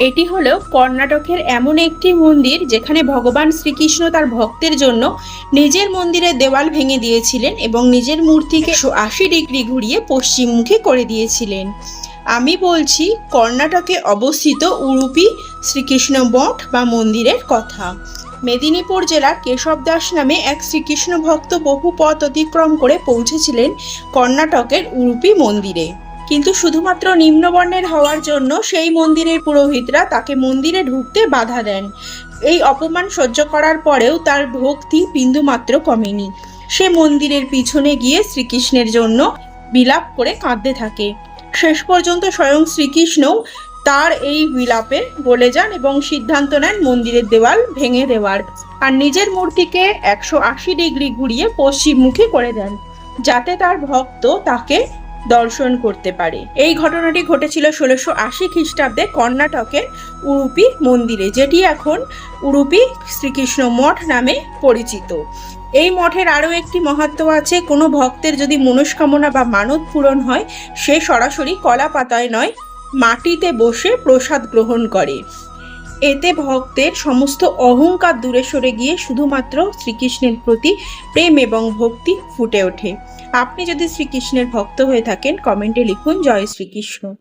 এটি হলো কর্ণাটকের এমন একটি মন্দির যেখানে ভগবান শ্রীকৃষ্ণ তার ভক্তের জন্য নিজের মন্দিরের দেওয়াল ভেঙে দিয়েছিলেন এবং নিজের মূর্তিকে আশি ডিগ্রি ঘুরিয়ে পশ্চিমমুখী করে দিয়েছিলেন। আমি বলছি, কর্ণাটকে অবস্থিত উড়ুপি শ্রীকৃষ্ণ মঠ বা মন্দিরের কথা। মেদিনীপুর জেলার কেশব দাস নামে এক শ্রীকৃষ্ণ ভক্ত বহু পথ অতিক্রম করে পৌঁছেছিলেন কর্ণাটকের উড়ুপি মন্দিরে। কিন্তু শুধুমাত্র নিম্নবর্ণের হওয়ার জন্য সেই মন্দিরের পুরোহিতরা তাকে মন্দিরে ঢুকতে বাধা দেন। এই অপমান সহ্য করার পরেও তার ভক্তি বিন্দুমাত্র কমেনি। সে মন্দিরের পিছনে গিয়ে শ্রীকৃষ্ণের জন্য বিলাপ করে কাঁদতে থাকে। শেষ পর্যন্ত স্বয়ং শ্রীকৃষ্ণও তার এই বিলাপে বলে যান এবং সিদ্ধান্ত নেন মন্দিরের দেওয়াল ভেঙে দেওয়ার। আর নিজের মূর্তিকে একশো আশি ডিগ্রি ঘুরিয়ে পশ্চিমমুখী করে দেন, যাতে তার ভক্ত তাকে দর্শন করতে পারে। এই ঘটনাটি ঘটেছিল ষোলোশো আশি খ্রিস্টাব্দে কর্ণাটকের উড়ুপি মন্দিরে, যেটি এখন উড়ুপি শ্রীকৃষ্ণ মঠ নামে পরিচিত। এই মঠের আরও একটি মহাত্ম আছে, কোনো ভক্তের যদি মনস্কামনা বা মানত পূরণ হয়, সে সরাসরি কলা পাতায় নয়, মাটিতে বসে প্রসাদ গ্রহণ করে। এতে ভক্তের সমস্ত অহংকার দূরে সরে গিয়ে শুধুমাত্র শ্রীকৃষ্ণের প্রতি প্রেম এবং ভক্তি ফুটে ওঠে। আপনি যদি শ্রীকৃষ্ণের ভক্ত হয়ে থাকেন কমেন্টে লিখুন জয় শ্রীকৃষ্ণ।